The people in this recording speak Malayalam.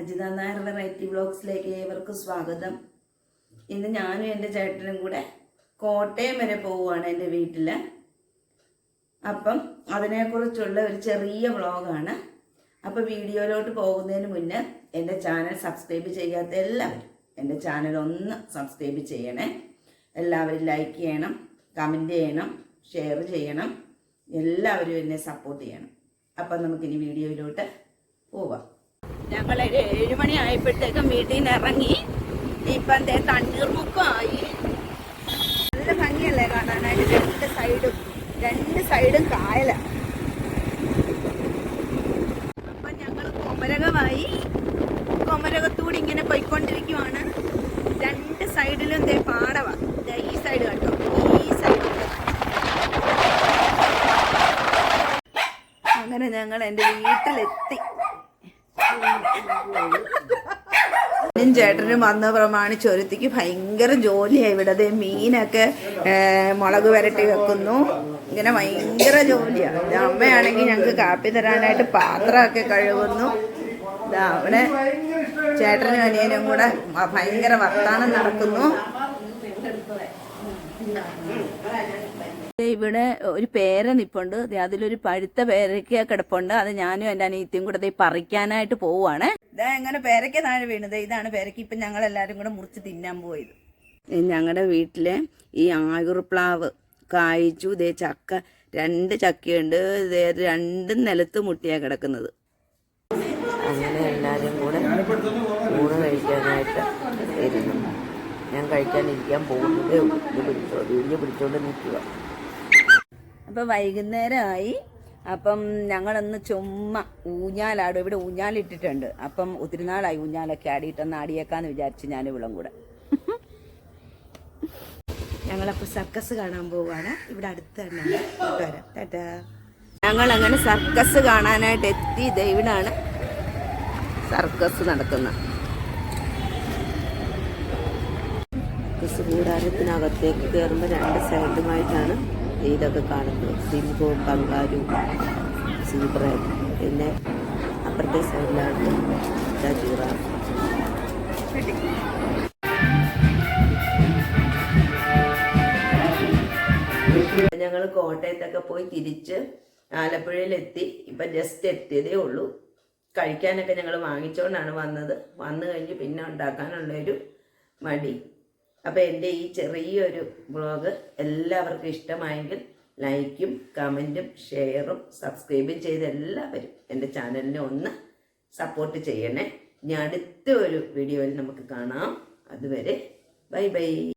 അജിത നായർ വെറൈറ്റി വ്ളോഗ്സിലേക്ക് ഏവർക്കും സ്വാഗതം. ഇന്ന് ഞാനും എന്റെ ചേട്ടനും കൂടെ കോട്ടയം വരെ പോവുകയാണ് എന്റെ വീട്ടിൽ അപ്പം അതിനെക്കുറിച്ചുള്ള ഒരു ചെറിയ വ്ളോഗാണ് അപ്പോൾ വീഡിയോയിലോട്ട് പോകുന്നതിന് മുന്നേ എന്റെ ചാനൽ സബ്സ്ക്രൈബ് ചെയ്യാത്ത എല്ലാവരും എന്റെ ചാനൽ ഒന്ന് സബ്സ്ക്രൈബ് ചെയ്യണേ. എല്ലാവരും ലൈക്ക് ചെയ്യണം കമന്റ് ചെയ്യണം ഷെയർ ചെയ്യണം. എല്ലാവരും എന്നെ സപ്പോർട്ട് ചെയ്യണം. അപ്പം നമുക്കിനി വീഡിയോയിലോട്ട് പോവാം. ഞങ്ങളൊരു ഏഴ് മണി ആയപ്പോഴത്തേക്കും വീട്ടിൽ നിന്ന് ഇറങ്ങി. ഇപ്പം എന്തേ തണ്ണീർമുക്കമായി നല്ല ഭംഗിയല്ലേ കാണാനായിട്ട് രണ്ട് സൈഡും രണ്ട് സൈഡും കായലാണ് അപ്പം ഞങ്ങൾ കൊമരകമായി. കൊമരകത്തൂടി ഇങ്ങനെ പോയിക്കൊണ്ടിരിക്കുവാണ്. രണ്ട് സൈഡിലും എന്തേ പാടവ. ദേ ഈ സൈഡ് കണ്ടോ? ഈ സൈഡ് അങ്ങനെ ഞങ്ങൾ എന്റെ വീട്ടിലെത്തി. ഞാനും ചേട്ടനും വന്ന പ്രമാണിച്ച് ഒരുത്തിക്ക് ഭയങ്കര ജോലിയായി ഇവിടെ. മീനൊക്കെ മുളക് വരട്ടി വെക്കുന്നു. ഇങ്ങനെ ഭയങ്കര ജോലിയാണ് അമ്മയാണെങ്കിൽ ഞങ്ങൾക്ക് കാപ്പി തരാനായിട്ട് പാത്രമൊക്കെ കഴുകുന്നു. അവിടെ ചേട്ടനും അനിയനും കൂടെ ഭയങ്കര വർത്താനം നടക്കുന്നു. ഇവിടെ ഒരു പേര നിപ്പുണ്ട്. അതിലൊരു പഴുത്ത പേരയ്ക്ക കിടപ്പുണ്ട്. അത് ഞാനും എന്റെ അനിയത്തിയും കൂടെ പറിക്കാനായിട്ട് പോവാണ് ഇതാ എങ്ങനെ പേരയ്ക്ക താഴെ വീണത് ഇതാണ് പേരയ്ക്ക്. ഇപ്പം ഞങ്ങൾ എല്ലാവരും കൂടെ മുറിച്ച് തിന്നാൻ പോയത്. ഞങ്ങളുടെ വീട്ടിലെ ഈ ആയുർപ്ലാവ് കായ്ച്ചു. ഇതേ ചക്ക രണ്ട് ചക്കയുണ്ട്. ഇതേ രണ്ടും നിലത്ത് മുട്ടിയാണ് കിടക്കുന്നത്. അങ്ങനെ എല്ലാരും കൂടെ ഊണ് കഴിക്കാനായിട്ട് ഞാൻ കഴിക്കാനിരിക്കാൻ പോകുന്നതേ ഉള്ളൂ വീഞ്ഞ് പിടിച്ചോണ്ട് നിൽക്കുക. അപ്പം വൈകുന്നേരമായി. അപ്പം ഞങ്ങളൊന്ന് ചുമ്മാ ഊഞ്ഞാലാടും. ഇവിടെ ഊഞ്ഞാലിട്ടിട്ടുണ്ട്. അപ്പം ഒത്തിരി നാളായി ഊഞ്ഞാലൊക്കെ ആടിയിട്ടൊന്ന് ആടിയേക്കാന്ന് വിചാരിച്ചു ഞാൻ ഇവളും കൂടെ. ഞങ്ങളപ്പോൾ സർക്കസ് കാണാൻ പോവുകയാണ് ഇവിടെ അടുത്ത് തന്നെ കൂട്ടുകാരാ ടാറ്റാ. ഞങ്ങൾ അങ്ങനെ സർക്കസ് കാണാനായിട്ട് എത്തി. ഇവിടാണ് സർക്കസ് നടക്കുന്നത് സർക്കസ് കൂടാരത്തിനകത്തേക്ക് കയറുമ്പോൾ രണ്ട് സൈഡുമായിട്ടാണ് ഇതൊക്കെ കാണുന്നത് സിംഹവും കങ്കാരും സീബ്ര പിന്നെ അപ്പുറത്തെ സൈഡിലാണ് ജിറാഫ് ഞങ്ങൾ കോട്ടയത്തൊക്കെ പോയി തിരിച്ച് ആലപ്പുഴയിലെത്തി. ഇപ്പം ജസ്റ്റ് എത്തിയതേ ഉള്ളൂ. കഴിക്കാനൊക്കെ ഞങ്ങൾ വാങ്ങിച്ചുകൊണ്ടാണ് വന്നത്. വന്നു കഴിഞ്ഞ് പിന്നെ ഉണ്ടാക്കാനുള്ളൊരു മടി. അപ്പോൾ എന്റെ ഈ ചെറിയൊരു ബ്ലോഗ് എല്ലാവർക്കും ഇഷ്ടമായെങ്കിൽ ലൈക്കും കമന്റും ഷെയറും സബ്സ്ക്രൈബും ചെയ്ത് എല്ലാവരും എന്റെ ചാനലിനെ ഒന്ന് സപ്പോർട്ട് ചെയ്യണേ. ഇനി അടുത്ത ഒരു വീഡിയോയിൽ നമുക്ക് കാണാം. അതുവരെ ബൈ ബൈ.